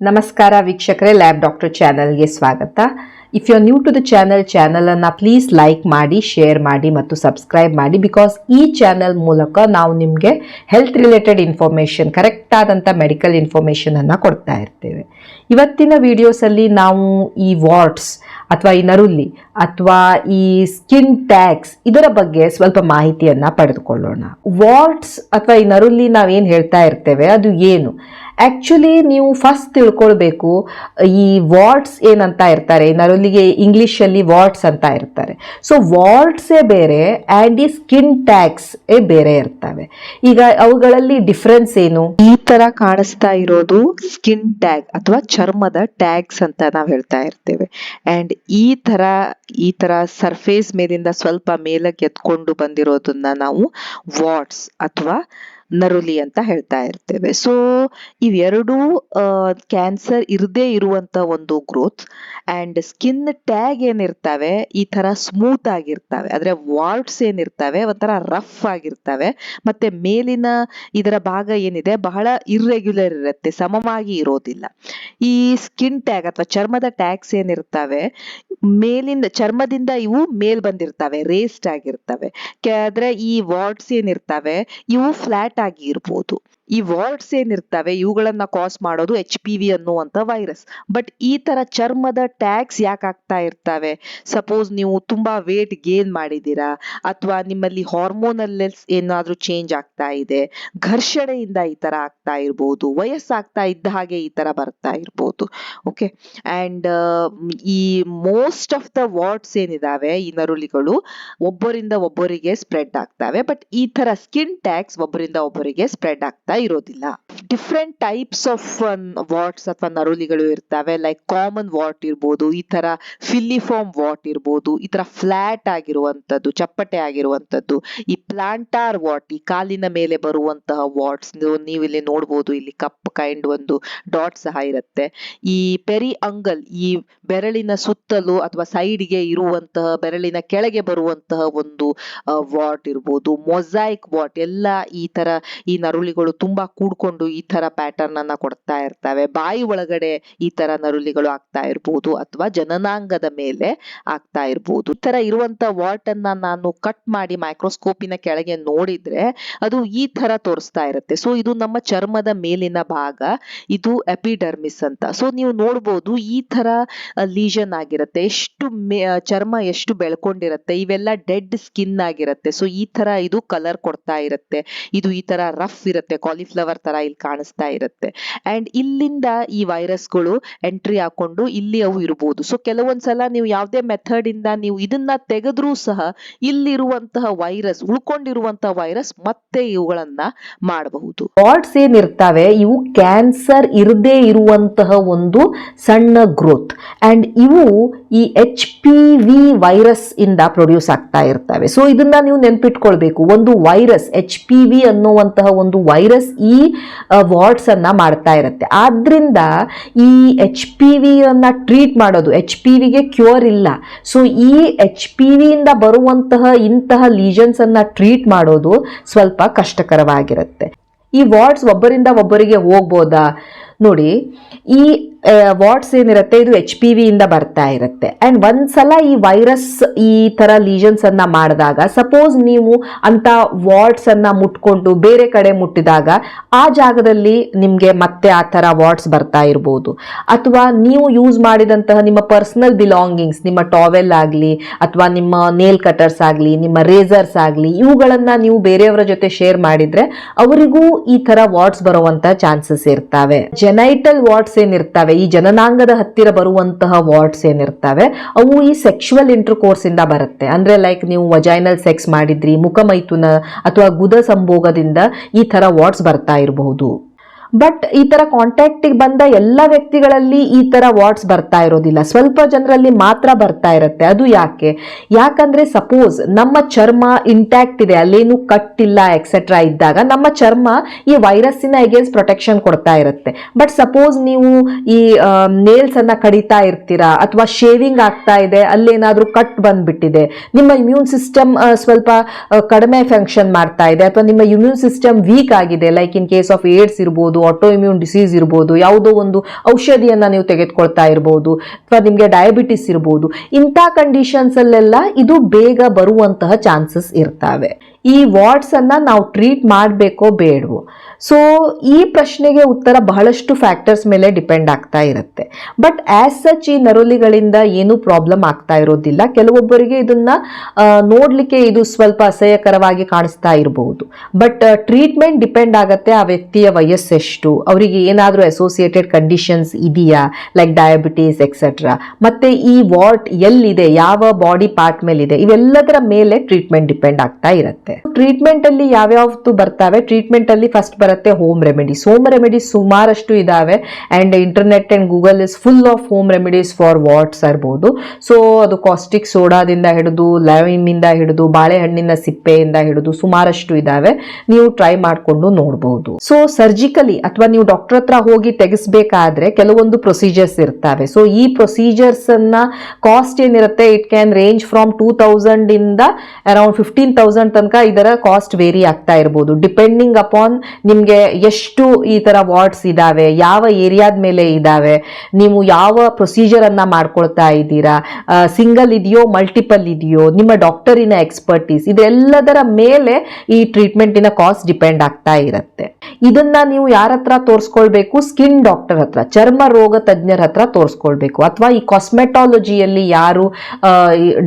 ನಮಸ್ಕಾರ ವೀಕ್ಷಕರೇ lab doctor ಚಾನಲ್ಗೆ ಸ್ವಾಗತ. If you are new to the channel ಚಾನಲನ್ನು ಪ್ಲೀಸ್ ಲೈಕ್ ಮಾಡಿ ಶೇರ್ ಮಾಡಿ ಮತ್ತು ಸಬ್ಸ್ಕ್ರೈಬ್ ಮಾಡಿ ಬಿಕಾಸ್ ಈ ಚಾನಲ್ ಮೂಲಕ ನಾವು ನಿಮಗೆ ಹೆಲ್ತ್ ರಿಲೇಟೆಡ್ ಇನ್ಫಾರ್ಮೇಷನ್ ಕರೆಕ್ಟ್ ಆದಂಥ ಮೆಡಿಕಲ್ ಇನ್ಫಾರ್ಮೇಷನನ್ನು ಕೊಡ್ತಾ ಇರ್ತೇವೆ. ಇವತ್ತಿನ ವಿಡಿಯೋಸಲ್ಲಿ ನಾವು ಈ ವಾರ್ಡ್ಸ್ ಅಥವಾ ಈ ನರುಲ್ಲಿ ಅಥವಾ ಈ ಸ್ಕಿನ್ ಟ್ಯಾಕ್ಸ್ ಇದರ ಬಗ್ಗೆ ಸ್ವಲ್ಪ ಮಾಹಿತಿಯನ್ನು ಪಡೆದುಕೊಳ್ಳೋಣ. ವಾರ್ಡ್ಸ್ ಅಥವಾ ಈ ನರುಲಿ ನಾವೇನು ಹೇಳ್ತಾ ಇರ್ತೇವೆ, ಅದು ಏನು? ಆ್ಯಕ್ಚುಲಿ ನೀವು ಫಸ್ಟ್ ತಿಳ್ಕೊಳ್ಬೇಕು, ಈ ವಾರ್ಡ್ಸ್ ಏನಂತ ಇರ್ತಾರೆ ನರೊಲಿಗೆ ಇಂಗ್ಲೀಷಲ್ಲಿ ವಾರ್ಡ್ಸ್ ಅಂತ ಇರ್ತಾರೆ. ಸೊ ವಾರ್ಡ್ಸೇ ಬೇರೆ ಆ್ಯಂಡ್ ಈ ಸ್ಕಿನ್ ಟ್ಯಾಕ್ಸ್ ಬೇರೆ ಇರ್ತವೆ. ಈಗ ಅವುಗಳಲ್ಲಿ ಡಿಫ್ರೆನ್ಸ್ ಏನು? ಈ ತರ ಕಾಣಿಸ್ತಾ ಇರೋದು ಸ್ಕಿನ್ ಟ್ಯಾಗ್ ಅಥವಾ ಚರ್ಮದ ಟ್ಯಾಗ್ಸ್ ಅಂತ ನಾವು ಹೇಳ್ತಾ ಇರ್ತೇವೆ. ಆ್ಯಂಡ್ ಈ ತರ ಈ ತರ ಸರ್ಫೇಸ್ ಮೇಲಿಂದ ಸ್ವಲ್ಪ ಮೇಲಕ್ಕೆ ಎತ್ಕೊಂಡು ಬಂದಿರೋದನ್ನ ನಾವು ವಾರ್ಡ್ಸ್ ಅಥವಾ ನರುಲಿ ಅಂತ ಹೇಳ್ತಾ ಇರ್ತೇವೆ. ಸೊ ಇವೆರಡೂ ಕ್ಯಾನ್ಸರ್ ಇರದೇ ಇರುವಂತ ಒಂದು ಗ್ರೋತ್ ಅಂಡ್ ಸ್ಕಿನ್ ಟ್ಯಾಗ್ ಏನಿರ್ತವೆ, ಈ ತರ ಸ್ಮೂತ್ ಆಗಿರ್ತವೆ. ಆದ್ರೆ ವಾರ್ಡ್ಸ್ ಏನಿರ್ತವೆ, ಒಂಥರ ರಫ್ ಆಗಿರ್ತವೆ. ಮತ್ತೆ ಮೇಲಿನ ಇದರ ಭಾಗ ಏನಿದೆ, ಬಹಳ ಇರ್ರೆಗ್ಯುಲರ್ ಇರುತ್ತೆ, ಸಮವಾಗಿ ಇರೋದಿಲ್ಲ. ಈ ಸ್ಕಿನ್ ಟ್ಯಾಗ್ ಅಥವಾ ಚರ್ಮದ ಟ್ಯಾಗ್ಸ್ ಏನಿರ್ತವೆ, ಮೇಲಿಂದ, ಚರ್ಮದಿಂದ ಇವು ಮೇಲ್ ಬಂದಿರ್ತವೆ ರೇಸ್ಡ್ ಆಗಿರ್ತವೆ. ಆದ್ರೆ ಈ ವಾರ್ಡ್ಸ್ ಏನಿರ್ತವೆ, ಇವು ಫ್ಲಾಟ್ ಆಗಿ ಇರ್ಬೋದು. ಈ ವಾರ್ಡ್ಸ್ ಏನಿರ್ತವೆ, ಇವುಗಳನ್ನ ಕಾಸ್ ಮಾಡೋದು ಎಚ್ ಪಿ ವಿ ಅನ್ನುವಂತ ವೈರಸ್ ಬಟ್ ಈ ತರ ಚರ್ಮದ ಟ್ಯಾಗ್ಸ್ ಯಾಕೆ ಆಗ್ತಾ ಇರ್ತವೆ? ಸಪೋಸ್ ನೀವು ತುಂಬಾ ವೇಟ್ ಗೇನ್ ಮಾಡಿದೀರಾ ಅಥವಾ ನಿಮ್ಮಲ್ಲಿ ಹಾರ್ಮೋನಲ್ಲೆಸ್ ಏನಾದ್ರೂ ಚೇಂಜ್ ಆಗ್ತಾ ಇದೆ, ಘರ್ಷಣೆಯಿಂದ ಈ ತರ ಆಗ್ತಾ ಇರ್ಬೋದು, ವಯಸ್ಸಾಗ್ತಾ ಇದ್ದ ಹಾಗೆ ಈ ತರ ಬರ್ತಾ ಇರ್ಬೋದು ಓಕೆ ಅಂಡ್ ಈ ಮೋಸ್ಟ್ ಆಫ್ ದ ವಾರ್ಡ್ಸ್ ಏನಿದಾವೆ ಈ ನರುಳಿಗಳು ಒಬ್ಬರಿಂದ ಒಬ್ಬರಿಗೆ ಸ್ಪ್ರೆಡ್ ಆಗ್ತವೆ ಬಟ್ ಈ ತರ ಸ್ಕಿನ್ ಟ್ಯಾಕ್ಸ್ ಒಬ್ಬರಿಂದ ಒಬ್ಬರಿಗೆ ಸ್ಪ್ರೆಡ್ ಆಗ್ತಾ ಇರೋದಿಲ್ಲ. ಡಿಫ್ರೆಂಟ್ ಟೈಪ್ಸ್ ಆಫ್ ವಾಟ್ಸ್ ಅಥವಾ ನರುಲಿಗಳು ಇರ್ತವೆ ಲೈಕ್ ಕಾಮನ್ ವಾಟ್ ಇರ್ಬೋದು, ಈ ತರ ಫಿಲ್ಲಿಫಾರ್ಮ್ ವಾಟ್ ಇರ್ಬೋದು, ಈ ತರ ಫ್ಲಾಟ್ ಆಗಿರುವಂತದ್ದು, ಚಪ್ಪಟೆ ಆಗಿರುವಂತದ್ದು, ಈ ಪ್ಲಾಂಟಾರ್ ವಾಟ್ ಈ ಕಾಲಿನ ಮೇಲೆ ಬರುವಂತಹ ವಾಟ್ಸ್ ನೀವು ಇಲ್ಲಿ ನೋಡ್ಬೋದು, ಇಲ್ಲಿ ಕಪ್ ಕೈಂಡ್ ಒಂದು ಡಾಟ್ ಸಹ ಇರುತ್ತೆ. ಈ ಪೆರಿ ಅಂಗಲ್ ಈ ಬೆರಳಿನ ಸುತ್ತಲೂ ಅಥವಾ ಸೈಡ್ಗೆ ಇರುವಂತಹ, ಬೆರಳಿನ ಕೆಳಗೆ ಬರುವಂತಹ ಒಂದು ವಾಟ್ ಇರ್ಬೋದು ಮೊಸೈಕ್ ವಾಟ್ ಎಲ್ಲ ಈ ತರ ಈ ನರುಳಿಗಳು ತುಂಬಾ ಕೂಡ್ಕೊಂಡು ಈ ತರ ಪ್ಯಾಟರ್ನ್ ಅನ್ನ ಕೊಡ್ತಾ ಇರ್ತವೆ. ಬಾಯಿ ಒಳಗಡೆ ಈ ತರ ನರುಳಿಗಳು ಆಗ್ತಾ ಇರ್ಬೋದು ಅಥವಾ ಜನನಾಂಗದ ಮೇಲೆ ಆಗ್ತಾ ಇರ್ಬೋದು. ಈ ತರ ಇರುವಂತ ವಾಟ್ ಅನ್ನ ನಾನು ಕಟ್ ಮಾಡಿ ಮೈಕ್ರೋಸ್ಕೋಪಿನ ಕೆಳಗೆ ನೋಡಿದ್ರೆ ಅದು ಈ ತರ ತೋರಿಸ್ತಾ ಇರುತ್ತೆ. ಸೊ ಇದು ನಮ್ಮ ಚರ್ಮದ ಮೇಲಿನ ಭಾಗ, ಇದು ಎಪಿಡರ್ಮಿಸ್ ಅಂತ. ಸೊ ನೀವು ನೋಡ್ಬೋದು ಈ ತರ ಲೀಷನ್ ಆಗಿರುತ್ತೆ. ಎಷ್ಟು ಚರ್ಮ ಎಷ್ಟು ಬೆಳ್ಕೊಂಡಿರುತ್ತೆ. ಇವೆಲ್ಲ ಡೆಡ್ ಸ್ಕಿನ್ ಆಗಿರುತ್ತೆ. ಸೊ ಈ ತರ ಇದು ಕಲರ್ ಕೊಡ್ತಾ ಇರುತ್ತೆ. ಇದು ಈ ತರ ರಫ್ ಇರುತ್ತೆ. ಕಾಲಿಫ್ಲವರ್ ತರ ಇಲ್ಲಿ ಕಾಣಿಸ್ತಾ ಇರುತ್ತೆ. ಅಂಡ್ ಇಲ್ಲಿಂದ ಈ ವೈರಸ್ಗಳು ಎಂಟ್ರಿ ಹಾಕೊಂಡು ಇಲ್ಲಿ ಅವು ಇರಬಹುದು ಸೊ ಕೆಲವೊಂದ್ಸಲ ನೀವು ಯಾವುದೇ ಮೆಥಡ್ ಇಂದ ನೀವು ಇದನ್ನ ತೆಗೆದ್ರೂ ಸಹ ಇಲ್ಲಿರುವಂತಹ ವೈರಸ್ ಉಳ್ಕೊಂಡಿರುವಂತಹ ವೈರಸ್ ಮತ್ತೆ ಇವುಗಳನ್ನ ಮಾಡಬಹುದು. ಪಾಟ್ಸ್ ಏನಿರ್ತಾವೆ ಇವು ಕ್ಯಾನ್ಸರ್ ಇರದೇ ಇರುವಂತಹ ಒಂದು ಸಣ್ಣ ಗ್ರೋತ್ ಅಂಡ್ ಇವು ಈ ಎಚ್ ಪಿ ವಿ ವೈರಸ್ ಇಂದ ಪ್ರೊಡ್ಯೂಸ್ ಆಗ್ತಾ ಇರ್ತವೆ. ಸೊ ಇದನ್ನ ನೀವು ನೆನ್ಪಿಟ್ಕೊಳ್ಬೇಕು. ಒಂದು ವೈರಸ್ ಎಚ್ ಪಿ ವಿ ಅನ್ನುವಂತಹ ಒಂದು ವೈರಸ್ ಈ ವಾರ್ಡ್ಸ್ ಅನ್ನ ಮಾಡ್ತಾ ಇರುತ್ತೆ. ಆದ್ರಿಂದ ಈ ಎಚ್ ಪಿ ವಿ ಅನ್ನ ಟ್ರೀಟ್ ಮಾಡೋದು ಎಚ್ ಪಿ ವಿಗೆ ಕ್ಯೂರ್ ಇಲ್ಲ. ಸೊ ಈ ಎಚ್ ಪಿ ವಿಯಿಂದ ಬರುವಂತಹ ಇಂತಹ ಲೀಜನ್ಸ್ ಅನ್ನ ಟ್ರೀಟ್ ಮಾಡೋದು ಸ್ವಲ್ಪ ಕಷ್ಟಕರವಾಗಿರುತ್ತೆ. ಈ ವಾರ್ಡ್ಸ್ ಒಬ್ಬರಿಂದ ಒಬ್ಬರಿಗೆ ಹೋಗ್ಬೋದಾ? ನೋಡಿ, ಈ ವಾರ್ಡ್ಸ್ ಏನಿರುತ್ತೆ, ಇದು ಎಚ್ ಪಿ ವಿಯಿಂದ ಬರ್ತಾ ಇರುತ್ತೆ. ಆ್ಯಂಡ್ ಒಂದ್ಸಲ ಈ ವೈರಸ್ ಈ ಥರ ಲೀಜನ್ಸ್ ಅನ್ನ ಮಾಡಿದಾಗ ಸಪೋಸ್ ನೀವು ಅಂತ ವಾರ್ಡ್ಸ್ ಅನ್ನ ಮುಟ್ಕೊಂಡು ಬೇರೆ ಕಡೆ ಮುಟ್ಟಿದಾಗ, ಆ ಜಾಗದಲ್ಲಿ ನಿಮಗೆ ಮತ್ತೆ ಆ ಥರ ವಾರ್ಡ್ಸ್ ಬರ್ತಾ ಇರ್ಬೋದು. ಅಥವಾ ನೀವು ಯೂಸ್ ಮಾಡಿದಂತಹ ನಿಮ್ಮ ಪರ್ಸನಲ್ ಬಿಲಾಂಗಿಂಗ್ಸ್ ನಿಮ್ಮ ಟಾವೆಲ್ ಆಗಲಿ, ಅಥವಾ ನಿಮ್ಮ ನೇಲ್ ಕಟರ್ಸ್ ಆಗಲಿ, ನಿಮ್ಮ ರೇಸರ್ಸ್ ಆಗಲಿ, ಇವುಗಳನ್ನು ನೀವು ಬೇರೆಯವರ ಜೊತೆ ಶೇರ್ ಮಾಡಿದ್ರೆ, ಅವರಿಗೂ ಈ ಥರ ವಾರ್ಡ್ಸ್ ಬರುವಂತ ಚಾನ್ಸಸ್ ಇರ್ತವೆ. ಜೆನೈಟಲ್ ವಾರ್ಡ್ಸ್ ಏನಿರ್ತವೆ, ಈ ಜನನಾಂಗದ ಹತ್ತಿರ ಬರುವಂತಹ ವಾರ್ಡ್ಸ್ ಏನಿರ್ತವೆ, ಅವು ಈ ಸೆಕ್ಷುವಲ್ ಇಂಟರ್ಕೋರ್ಸ್ ಇಂದ ಬರುತ್ತೆ. ಅಂದ್ರೆ ಲೈಕ್ ನೀವು ವಜೈನಲ್ ಸೆಕ್ಸ್ ಮಾಡಿದ್ರಿ, ಮುಖಮೈಥುನ ಅಥವಾ ಗುದ ಸಂಭೋಗದಿಂದ ಈ ತರ ವಾರ್ಡ್ಸ್ ಬರ್ತಾ ಇರಬಹುದು. ಬಟ್ ಈ ತರ ಕಾಂಟ್ಯಾಕ್ಟಿಗೆ ಬಂದ ಎಲ್ಲ ವ್ಯಕ್ತಿಗಳಲ್ಲಿ ಈ ತರ ವಾರ್ಡ್ಸ್ ಬರ್ತಾ ಇರೋದಿಲ್ಲ. ಸ್ವಲ್ಪ ಜನರಲ್ಲಿ ಮಾತ್ರ ಬರ್ತಾ ಇರುತ್ತೆ. ಅದು ಯಾಕೆ? ಯಾಕಂದ್ರೆ ಸಪೋಸ್ ನಮ್ಮ ಚರ್ಮ ಇಂಟ್ಯಾಕ್ಟ್ ಇದೆ, ಅಲ್ಲೇನು ಕಟ್ಟಿಲ್ಲ ಎಕ್ಸೆಟ್ರಾ ಇದ್ದಾಗ ನಮ್ಮ ಚರ್ಮ ಈ ವೈರಸ್ಸಿನ ಅಗೇನ್ಸ್ಟ್ ಪ್ರೊಟೆಕ್ಷನ್ ಕೊಡ್ತಾ ಇರುತ್ತೆ. ಬಟ್ ಸಪೋಸ್ ನೀವು ಈ ನೇಲ್ಸ್ ಅನ್ನ ಕಡಿತಾ ಇರ್ತೀರಾ, ಅಥವಾ ಶೇವಿಂಗ್ ಆಗ್ತಾ ಇದೆ, ಅಲ್ಲೇನಾದ್ರೂ ಕಟ್ ಬಂದ್ಬಿಟ್ಟಿದೆ, ನಿಮ್ಮ ಇಮ್ಯೂನ್ ಸಿಸ್ಟಮ್ ಸ್ವಲ್ಪ ಕಡಿಮೆ ಫಂಕ್ಷನ್ ಮಾಡ್ತಾ ಇದೆ, ಅಥವಾ ನಿಮ್ಮ ಇಮ್ಯೂನ್ ಸಿಸ್ಟಮ್ ವೀಕ್ ಆಗಿದೆ like in case of AIDS ಇರ್ಬೋದು ಆಟೋ ಇಮ್ಯೂನ್ ಡಿಸೀಸ್ ಇರ್ಬೋದು, ಯಾವುದೋ ಒಂದು ಔಷಧಿಯನ್ನು ನೀವು ತೆಗೆದುಕೊಳ್ತಾ ಇರ್ಬೋದು, ಅಥವಾ ನಿಮಗೆ ಡಯಾಬಿಟಿಸ್ ಇರ್ಬೋದು, ಇಂಥ ಕಂಡೀಷನ್ಸ್ ಅಲ್ಲೆಲ್ಲ ಇದು ಬೇಗ ಬರುವಂತಹ ಚಾನ್ಸಸ್ ಇರ್ತವೆ. ಈ ವಾರ್ಡ್ಸನ್ನು ನಾವು ಟ್ರೀಟ್ ಮಾಡಬೇಕೋ ಬೇಡವೋ? ಸೊ ಈ ಪ್ರಶ್ನೆಗೆ ಉತ್ತರ ಬಹಳಷ್ಟು ಫ್ಯಾಕ್ಟರ್ಸ್ ಮೇಲೆ ಡಿಪೆಂಡ್ ಆಗ್ತಾ ಇರುತ್ತೆ. ಬಟ್ ಆಸ್ ಸಚ್ ಈ ನರೋಲಿಗಳಿಂದ ಏನೂ ಪ್ರಾಬ್ಲಮ್ ಆಗ್ತಾ ಇರೋದಿಲ್ಲ. ಕೆಲವೊಬ್ಬರಿಗೆ ಇದನ್ನ ನೋಡಲಿಕ್ಕೆ ಇದು ಸ್ವಲ್ಪ ಅಸಹ್ಯಕರವಾಗಿ ಕಾಣಿಸ್ತಾ ಇರಬಹುದು ಬಟ್ ಟ್ರೀಟ್ಮೆಂಟ್ ಡಿಪೆಂಡ್ ಆಗುತ್ತೆ ಆ ವ್ಯಕ್ತಿಯ ವಯಸ್ಸೆಷ್ಟು. ಅವರಿಗೆ ಏನಾದರೂ ಅಸೋಸಿಯೇಟೆಡ್ ಕಂಡೀಷನ್ಸ್ ಇದೆಯಾ? ಲೈಕ್ ಡಯಾಬಿಟೀಸ್ ಎಕ್ಸೆಟ್ರಾ ಮತ್ತೆ ಈ ವಾಟ್ ಎಲ್ಲಿದೆ? ಯಾವ ಬಾಡಿ ಪಾರ್ಟ್ ಮೇಲಿದೆ? ಇವೆಲ್ಲದರ ಮೇಲೆ ಟ್ರೀಟ್ಮೆಂಟ್ ಡಿಪೆಂಡ್ ಆಗ್ತಾ ಇರುತ್ತೆ. ಟ್ರೀಟ್ಮೆಂಟ್ ಅಲ್ಲಿ ಯಾವ್ಯಾವ್ದು ಬರ್ತಾವೆ? ಟ್ರೀಟ್ಮೆಂಟ್ ಅಲ್ಲಿ ಫಸ್ಟ್ ಬರುತ್ತೆ ಹೋಮ್ ರೆಮಿಡೀಸ್ ಹೋಮ್ ರೆಮಿಡೀಸ್ ಸುಮಾರಷ್ಟು ಇದಾವೆ. And internet and Google is full of home remedies for warts ಇರ್ಬೋದು ಸೊ ಅದು ಕಾಸ್ಟಿಕ್ ಸೋಡಾದಿಂದ ಹಿಡಿದು ಲೈಮಿಂದ ಹಿಡಿದು, ಬಾಳೆಹಣ್ಣಿನ ಸಿಪ್ಪೆಯಿಂದ ಹಿಡಿದು ಸುಮಾರಷ್ಟು ಇದಾವೆ. ನೀವು ಟ್ರೈ ಮಾಡಿಕೊಂಡು ನೋಡಬಹುದು ಸೊ ಸರ್ಜಿಕಲಿ ಅಥವಾ ನೀವು ಡಾಕ್ಟರ್ ಹತ್ರ ಹೋಗಿ ತೆಗೆಸಬೇಕಾದ್ರೆ ಕೆಲವೊಂದು ಪ್ರೊಸೀಜರ್ಸ್ ಇರ್ತವೆ. ಸೊ ಈ ಪ್ರೊಸೀಜರ್ಸ್ ಅನ್ನ ಕಾಸ್ಟ್ ಏನಿರುತ್ತೆ? It can range from two thousand ಇಂದ ಅರೌಂಡ್ ಫಿಫ್ಟೀನ್ ತೌಸಂಡ್ ತನಕ ಇದರ ಕಾಸ್ಟ್ ವೇರಿ ಆಗ್ತಾ ಇರ್ಬೋದು. ಡಿಪೆಂಡಿಂಗ್ ಅಪಾನ್ ನಿಮಗೆ ಎಷ್ಟು ಈ ತರ ವಾರ್ಡ್ಸ್ ಇದಾವೆ, ಯಾವ ಏರಿಯಾದ ಮೇಲೆ ಇದಾವೆ, ನೀವು ಯಾವ ಪ್ರೊಸೀಜರನ್ನು ಮಾಡ್ಕೊಳ್ತಾ ಇದ್ದೀರಾ ಸಿಂಗಲ್ ಇದೆಯೋ ಮಲ್ಟಿಪಲ್ ಇದೆಯೋ, ನಿಮ್ಮ ಡಾಕ್ಟರಿನ ಎಕ್ಸ್ಪರ್ಟೀಸ್ ಇದೆಲ್ಲದರ ಮೇಲೆ ಈ ಟ್ರೀಟ್ಮೆಂಟಿನ ಕಾಸ್ಟ್ ಡಿಪೆಂಡ್ ಆಗ್ತಾ ಇರುತ್ತೆ. ಇದನ್ನ ನೀವು ಯಾರ ಹತ್ರ ತೋರಿಸ್ಕೊಳ್ಬೇಕು? ಸ್ಕಿನ್ ಡಾಕ್ಟರ್ ಹತ್ರ, ಚರ್ಮ ರೋಗ ತಜ್ಞರ ಹತ್ರ ತೋರಿಸ್ಕೊಳ್ಬೇಕು. ಅಥವಾ ಈ ಕಾಸ್ಮೆಟಾಲಜಿಯಲ್ಲಿ ಯಾರು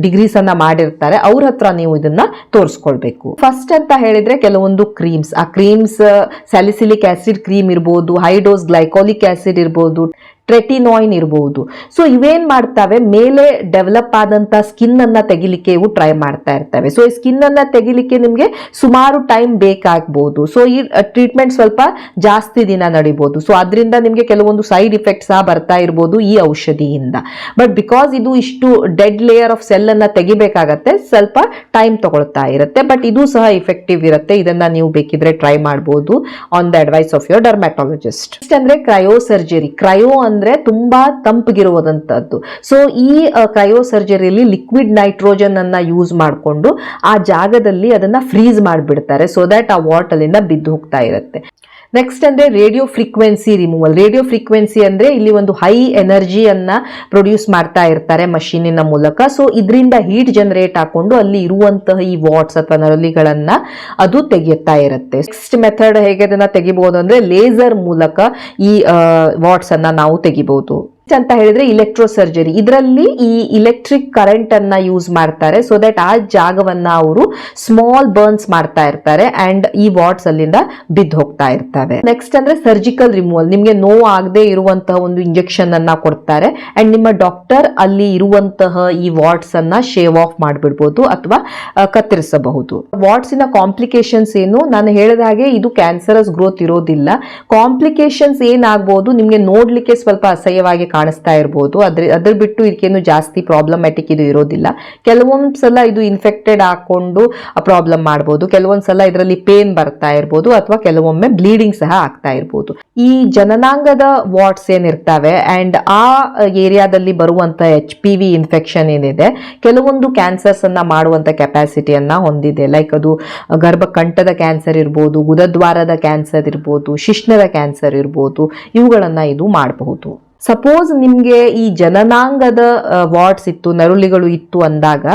ಡಿಗ್ರೀಸ್ ಅನ್ನ ಮಾಡಿರ್ತಾರೆ, ಅವ್ರ ಹತ್ರ ನೀವು ಇದನ್ನ ತೋರಿಸ್ಕೊಳ್ಬೇಕು. ಫಸ್ಟ್ ಅಂತ ಹೇಳಿದ್ರೆ ಕೆಲವೊಂದು ಕ್ರೀಮ್ಸ್ ಆ ಕ್ರೀಮ್ಸ್ ಸ್ಯಾಲಿಸಿಲಿಕ್ ಆಸಿಡ್ ಕ್ರೀಮ್ ಇರ್ಬೋದು ಹೈ ಡೋಸ್ ಗ್ಲೈಕೋಲಿಕ್ ಆಸಿಡ್ ಇರ್ಬೋದು ಟ್ರೆಟಿನಾಯಿನ್ ಇರಬಹುದು ಸೊ ಇವೇನ್ ಮಾಡ್ತವೆ? ಮೇಲೆ ಡೆವಲಪ್ ಆದಂತ ಸ್ಕಿನ್ ಅನ್ನ ತೆಗಿಲಿಕ್ಕೆ ಇವು ಟ್ರೈ ಮಾಡ್ತಾ ಇರ್ತವೆ. ಸೊ ಈ ಸ್ಕಿನ್ ಅನ್ನ ತೆಗಿಲಿಕ್ಕೆ ನಿಮ್ಗೆ ಸುಮಾರು ಟೈಮ್ ಬೇಕಾಗ್ಬೋದು. ಸೊ ಈ ಟ್ರೀಟ್ಮೆಂಟ್ ಸ್ವಲ್ಪ ಜಾಸ್ತಿ ದಿನ ನಡಿಬೋದು. ಸೊ ಅದರಿಂದ ನಿಮ್ಗೆ ಕೆಲವೊಂದು ಸೈಡ್ ಇಫೆಕ್ಟ್ ಸಹ ಬರ್ತಾ ಇರ್ಬೋದು ಈ ಔಷಧಿಯಿಂದ. ಬಟ್ ಬಿಕಾಸ್ ಇದು ಇಷ್ಟು ಡೆಡ್ ಲೇಯರ್ ಆಫ್ ಸೆಲ್ ಅನ್ನ ತೆಗಿಬೇಕಾಗತ್ತೆ, ಸ್ವಲ್ಪ ಟೈಮ್ ತಗೊಳ್ತಾ ಇರುತ್ತೆ. ಬಟ್ ಇದು ಸಹ ಇಫೆಕ್ಟಿವ್ ಇರುತ್ತೆ. ಇದನ್ನ ನೀವು ಬೇಕಿದ್ರೆ ಟ್ರೈ ಮಾಡಬಹುದು on the advise of your dermatologist ಅಂದರೆ ಕ್ರಯೋ ಸರ್ಜರಿ ಕ್ರಯೋ ಅಂದ್ರೆ ತುಂಬಾ ತಂಪಗಿರುವುದಂತದ್ದು ಸೊ ಈ ಕ್ರಯೋ ಸರ್ಜರಿಯಲ್ಲಿ ಲಿಕ್ವಿಡ್ ನೈಟ್ರೋಜನ್ ಅನ್ನ ಯೂಸ್ ಮಾಡಿಕೊಂಡು ಆ ಜಾಗದಲ್ಲಿ ಅದನ್ನ ಫ್ರೀಸ್ ಮಾಡಿಬಿಡ್ತಾರೆ. ಸೊ ದಟ್ ಆ ವಾಟ್ ಅಲ್ಲಿಂದ ಬಿದ್ದು ಹೋಗ್ತಾ ಇರುತ್ತೆ. ನೆಕ್ಸ್ಟ್ ಅಂದ್ರೆ radio frequency removal radio frequency ಅಂದ್ರೆ ಇಲ್ಲಿ ಒಂದು ಹೈ ಎನರ್ಜಿಯನ್ನು ಪ್ರೊಡ್ಯೂಸ್ ಮಾಡ್ತಾ ಇರ್ತಾರೆ ಮಷೀನಿನ ಮೂಲಕ. ಸೊ ಇದರಿಂದ ಹೀಟ್ ಜನರೇಟ್ ಹಾಕೊಂಡು ಅಲ್ಲಿ ಇರುವಂತಹ ಈ ವಾಟ್ಸ್ ಅಥವಾ ನರಳಿಗಳನ್ನು ಅದು ತೆಗೆಯುತ್ತಾ ಇರುತ್ತೆ. ನೆಕ್ಸ್ಟ್ ಮೆಥಡ್ ಹೇಗೆ ಅದನ್ನ ತೆಗಿಬಹುದು ಅಂದ್ರೆ ಲೇಸರ್ ಮೂಲಕ ಈ ವಾಟ್ಸ್ ಅನ್ನ ನಾವು ತೆಗಿಬಹುದು. ಅಂತ ಹೇಳಿದ್ರೆ ಇಲೆಕ್ಟ್ರೋ ಸರ್ಜರಿ ಇದರಲ್ಲಿ ಈ ಇಲೆಕ್ಟ್ರಿಕ್ ಕರೆಂಟ್ ಅನ್ನ ಯೂಸ್ ಮಾಡ್ತಾರೆ. ಸೊ ದಟ್ ಆ ಜಾಗವನ್ನ ಅವರು ಸ್ಮಾಲ್ ಬರ್ನ್ಸ್ ಮಾಡ್ತಾ ಇರ್ತಾರೆ ಅಂಡ್ ಈ ವಾರ್ಡ್ಸ್ ಅಲ್ಲಿಂದ ಬಿದ್ದು ಹೋಗ್ತಾ ಇರ್ತವೆ. ನೆಕ್ಸ್ಟ್ ಅಂದ್ರೆ ಸರ್ಜಿಕಲ್ ರಿಮೂವಲ್ ನಿಮ್ಗೆ ನೋವು ಆಗದೆ ಇರುವಂತಹ ಒಂದು ಇಂಜೆಕ್ಷನ್ ಅನ್ನ ಕೊಡ್ತಾರೆ. ಅಂಡ್ ನಿಮ್ಮ ಡಾಕ್ಟರ್ ಅಲ್ಲಿ ಇರುವಂತಹ ಈ ವಾರ್ಡ್ಸ್ ಅನ್ನ ಶೇವ್ ಆಫ್ ಮಾಡಿಬಿಡ್ಬೋದು ಅಥವಾ ಕತ್ತರಿಸಬಹುದು. ವಾರ್ಡ್ಸ್ ಇನ ಕಾಂಪ್ಲಿಕೇಶನ್ಸ್ ಏನು? ನಾನು ಹೇಳಿದ ಹಾಗೆ ಇದು ಕ್ಯಾನ್ಸರಸ್ ಗ್ರೋತ್ ಇರೋದಿಲ್ಲ. ಕಾಂಪ್ಲಿಕೇಶನ್ಸ್ ಏನಾಗಬಹುದು ನಿಮ್ಗೆ ನೋಡ್ಲಿಕ್ಕೆ ಸ್ವಲ್ಪ ಅಸಹ್ಯವಾಗಿ ಕಾಣಿಸ್ತಾ ಇರ್ಬೋದು. ಅದ್ರ ಅದ್ರ ಬಿಟ್ಟು ಇದಕ್ಕೇನು ಜಾಸ್ತಿ ಪ್ರಾಬ್ಲಮ್ಯಾಟಿಕ್ ಇದು ಇರೋದಿಲ್ಲ. ಕೆಲವೊಂದು ಸಲ ಇದು ಇನ್ಫೆಕ್ಟೆಡ್ ಹಾಕೊಂಡು ಪ್ರಾಬ್ಲಮ್ ಮಾಡ್ಬೋದು. ಕೆಲವೊಂದು ಸಲ ಇದರಲ್ಲಿ ಪೇನ್ ಬರ್ತಾ ಇರ್ಬೋದು ಅಥವಾ ಕೆಲವೊಮ್ಮೆ ಬ್ಲೀಡಿಂಗ್ ಸಹ ಆಗ್ತಾ ಇರ್ಬೋದು. ಈ ಜನನಾಂಗದ ವಾರ್ಡ್ಸ್ ಏನಿರ್ತಾವೆ ಅಂಡ್ ಆ ಏರಿಯಾದಲ್ಲಿ ಬರುವಂತ ಎಚ್ ಪಿ ವಿ ಇನ್ಫೆಕ್ಷನ್ ಏನಿದೆ, ಕೆಲವೊಂದು ಕ್ಯಾನ್ಸರ್ಸ್ ಅನ್ನ ಮಾಡುವಂತ ಕೆಪಾಸಿಟಿಯನ್ನ ಹೊಂದಿದೆ. ಲೈಕ್ ಅದು ಗರ್ಭಕಂಠದ ಕ್ಯಾನ್ಸರ್ ಇರ್ಬೋದು ಗುದದ್ವಾರದ ಕ್ಯಾನ್ಸರ್ ಇರ್ಬೋದು, ಶಿಶ್ನದ ಕ್ಯಾನ್ಸರ್ ಇರ್ಬೋದು, ಇವುಗಳನ್ನ ಇದು ಮಾಡಬಹುದು. ಸಪೋಸ್ ನಿಮಗೆ ಈ ಜನನಾಂಗದ ವಾರ್ಡ್ಸ್ ಇತ್ತು, ನರುಳಿಗಳು ಇತ್ತು ಅಂದಾಗ,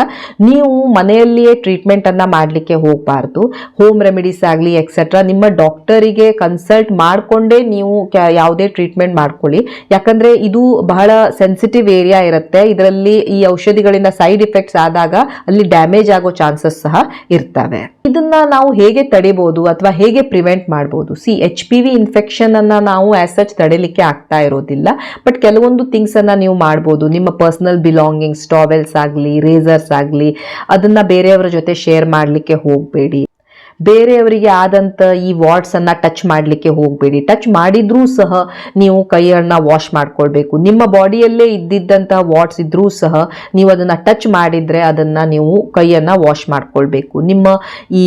ನೀವು ಮನೆಯಲ್ಲಿಯೇ ಟ್ರೀಟ್ಮೆಂಟ್ ಅನ್ನ ಮಾಡಲಿಕ್ಕೆ ಹೋಗಬಾರ್ದು. ಹೋಮ್ ರೆಮಿಡೀಸ್ ಆಗಲಿ ಎಕ್ಸೆಟ್ರಾ ನಿಮ್ಮ ಡಾಕ್ಟರಿಗೆ ಕನ್ಸಲ್ಟ್ ಮಾಡಿಕೊಂಡೇ ನೀವು ಯಾವುದೇ ಟ್ರೀಟ್ಮೆಂಟ್ ಮಾಡ್ಕೊಳ್ಳಿ. ಯಾಕಂದ್ರೆ ಇದು ಬಹಳ ಸೆನ್ಸಿಟಿವ್ ಏರಿಯಾ ಇರುತ್ತೆ. ಇದರಲ್ಲಿ ಈ ಔಷಧಿಗಳಿಂದ ಸೈಡ್ ಇಫೆಕ್ಟ್ಸ್ ಆದಾಗ ಅಲ್ಲಿ ಡ್ಯಾಮೇಜ್ ಆಗೋ ಚಾನ್ಸಸ್ ಸಹ ಇರ್ತವೆ. ಇದನ್ನ ನಾವು ಹೇಗೆ ತಡಿಬಹುದು ಅಥವಾ ಹೇಗೆ ಪ್ರಿವೆಂಟ್ ಮಾಡಬಹುದು C H P V infection ಅನ್ನ ನಾವು ಆಸ್ ಸಚ್ ತಡಿಲಿಕ್ಕೆ ಆಗ್ತಾ ಇರೋದಿಲ್ಲ. ಬಟ್ ಕೆಲವೊಂದು ಥಿಂಗ್ಸ್ ಅನ್ನ ನೀವು ಮಾಡ್ಬೋದು. ನಿಮ್ಮ ಪರ್ಸನಲ್ ಬಿಲಾಂಗಿಂಗ್ಸ್ ಟಾವೆಲ್ಸ್ ಆಗಲಿ ರೇಸರ್ಸ್ ಆಗಲಿ, ಅದನ್ನ ಬೇರೆಯವರ ಜೊತೆ ಶೇರ್ ಮಾಡಲಿಕ್ಕೆ ಹೋಗಬೇಡಿ. ಬೇರೆಯವರಿಗೆ ಆದಂತ ಈ ವಾರ್ಡ್ಸ್ ಅನ್ನ ಟಚ್ ಮಾಡಲಿಕ್ಕೆ ಹೋಗಬೇಡಿ. ಟಚ್ ಮಾಡಿದ್ರೂ ಸಹ ನೀವು ಕೈಯನ್ನ ವಾಶ್ ಮಾಡ್ಕೊಳ್ಬೇಕು. ನಿಮ್ಮ ಬಾಡಿಯಲ್ಲೇ ಇದ್ದಿದ್ದಂತಹ ವಾರ್ಡ್ಸ್ ಇದ್ರೂ ಸಹ ನೀವು ಅದನ್ನ ಟಚ್ ಮಾಡಿದ್ರೆ ಅದನ್ನ ನೀವು ಕೈಯನ್ನ ವಾಶ್ ಮಾಡ್ಕೊಳ್ಬೇಕು. ನಿಮ್ಮ ಈ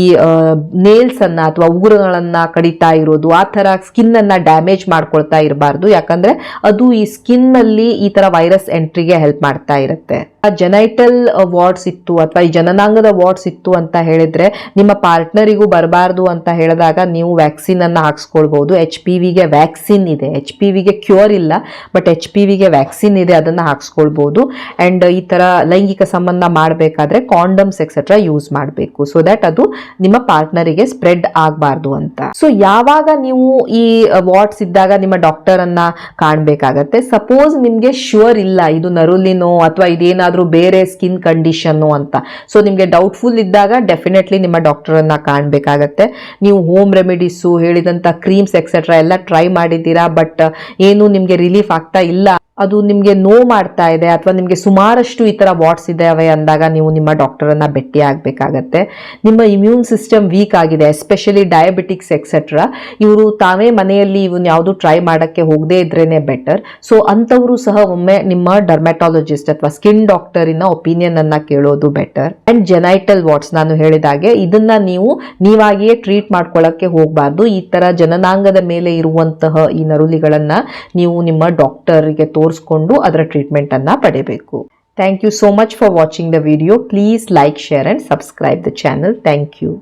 ನೇಲ್ಸನ್ನು ಅಥವಾ ಉಗುರುಗಳನ್ನು ಕಡಿತಾ ಇರೋದು, ಆ ಥರ ಸ್ಕಿನ್ ಅನ್ನ ಡ್ಯಾಮೇಜ್ ಮಾಡ್ಕೊಳ್ತಾ ಇರಬಾರ್ದು. ಯಾಕಂದ್ರೆ ಅದು ಈ ಸ್ಕಿನ್ನಲ್ಲಿ ಈ ತರ ವೈರಸ್ ಎಂಟ್ರಿಗೆ ಹೆಲ್ಪ್ ಮಾಡ್ತಾ ಇರುತ್ತೆ. ಜೆನೈಟಲ್ ವಾರ್ಡ್ಸ್ ಇತ್ತು ಅಥವಾ ಈ ಜನನಾಂಗದ ವಾರ್ಡ್ಸ್ ಇತ್ತು ಅಂತ ಹೇಳಿದ್ರೆ ನಿಮ್ಮ ಪಾರ್ಟ್ನರಿಗೂ ಯಾರಿಗೂ ಬರಬಾರ್ದು ಅಂತ ಹೇಳಿದಾಗ ನೀವು ವ್ಯಾಕ್ಸಿನ್ ಹಾಕ್ಸ್ಕೊಳ್ಬೋದು. ಎಚ್ ಪಿ ವಿಗೆ ವ್ಯಾಕ್ಸಿನ್ ಇದೆ. ಎಚ್ ಪಿ ವಿಗೆ ಕ್ಯೂರ್ ಇಲ್ಲ ಬಟ್ ಎಚ್ ಪಿ ವಿಗೆ ವ್ಯಾಕ್ಸಿನ್ ಇದೆ, ಅದನ್ನ ಹಾಕ್ಸ್ಕೊಳ್ಬೋದು. ಅಂಡ್ ಈ ತರ ಲೈಂಗಿಕ ಸಂಬಂಧ ಮಾಡಬೇಕಾದ್ರೆ ಕಾಂಡಮ್ಸ್ ಎಕ್ಸೆಟ್ರಾ ಯೂಸ್ ಮಾಡಬೇಕು. ಸೊ ದ್ಯಾಟ್ ಅದು ನಿಮ್ಮ ಪಾರ್ಟ್ನರಿಗೆ ಸ್ಪ್ರೆಡ್ ಆಗಬಾರ್ದು ಅಂತ. ಸೊ ಯಾವಾಗ ನೀವು ಈ ವಾಟ್ಸ್ ಇದ್ದಾಗ ನಿಮ್ಮ ಡಾಕ್ಟರ್ ಅನ್ನ ಕಾಣಬೇಕಾಗತ್ತೆ? ಸಪೋಸ್ ನಿಮಗೆ ಶ್ಯೂರ್ ಇಲ್ಲ, ಇದು ನರುಲಿನೋ ಅಥವಾ ಇದೇನಾದರೂ ಬೇರೆ ಸ್ಕಿನ್ ಕಂಡೀಷನ್ನು ಅಂತ. ಸೊ ನಿಮಗೆ ಡೌಟ್ಫುಲ್ ಇದ್ದಾಗ ಡೆಫಿನೆಟ್ಲಿ ನಿಮ್ಮ ಡಾಕ್ಟರ್ ಅನ್ನ ಕಾಣಬೇಕಾಗತ್ತೆ ನೀವು ಹೋಮ್ ರೆಮಿಡೀಸು ಹೇಳಿದಂಥ ಕ್ರೀಮ್ಸ್ ಎಕ್ಸೆಟ್ರಾ ಎಲ್ಲ ಟ್ರೈ ಮಾಡಿದ್ದೀರಾ ಬಟ್ ಏನು ನಿಮಗೆ ರಿಲೀಫ್ ಆಗ್ತಾ ಇಲ್ಲ. ಅದು ನಿಮಗೆ ನೋ ಮಾಡ್ತಾ ಇದೆ ಅಥವಾ ನಿಮಗೆ ಸುಮಾರಷ್ಟು ಈ ಥರ ವಾಟ್ಸ್ ಇದ್ದಾವೆ ಅಂದಾಗ ನೀವು ನಿಮ್ಮ ಡಾಕ್ಟರನ್ನು ಭೇಟಿ ಆಗಬೇಕಾಗತ್ತೆ. ನಿಮ್ಮ ಇಮ್ಯೂನ್ ಸಿಸ್ಟಮ್ ವೀಕ್ ಆಗಿದೆ, ಎಸ್ಪೆಷಲಿ ಡಯಾಬಿಟಿಕ್ಸ್ ಎಕ್ಸೆಟ್ರಾ ಇವರು ತಾವೇ ಮನೆಯಲ್ಲಿ ಇವನ್ ಯಾವುದು ಟ್ರೈ ಮಾಡೋಕ್ಕೆ ಹೋಗದೇ ಇದ್ರೇನೆ ಬೆಟರ್. ಸೊ ಅಂಥವರು ಸಹ ಒಮ್ಮೆ ನಿಮ್ಮ ಡರ್ಮೆಟಾಲಜಿಸ್ಟ್ ಅಥವಾ ಸ್ಕಿನ್ ಡಾಕ್ಟರಿನ ಒಪಿನಿಯನ್ ಅನ್ನ ಕೇಳೋದು ಬೆಟರ್. ಆ್ಯಂಡ್ ಜೆನೈಟಲ್ ವಾಟ್ಸ್ ನಾನು ಹೇಳಿದಾಗೆ ಇದನ್ನ ನೀವು ನೀವಾಗಿಯೇ ಟ್ರೀಟ್ ಮಾಡ್ಕೊಳ್ಳೋಕ್ಕೆ ಹೋಗಬಾರ್ದು. ಈ ಥರ ಜನನಾಂಗದ ಮೇಲೆ ಇರುವಂತಹ ಈ ನರುಲಿಗಳನ್ನು ನೀವು ನಿಮ್ಮ ಡಾಕ್ಟರ್ಗೆ ತೋರಿಸ್ಕೊಂಡು ಅದರ ಟ್ರೀಟ್ಮೆಂಟ್ ಅನ್ನ ಪಡೆಯಬೇಕು thank you so much for watching the video please like share and subscribe the channel thank you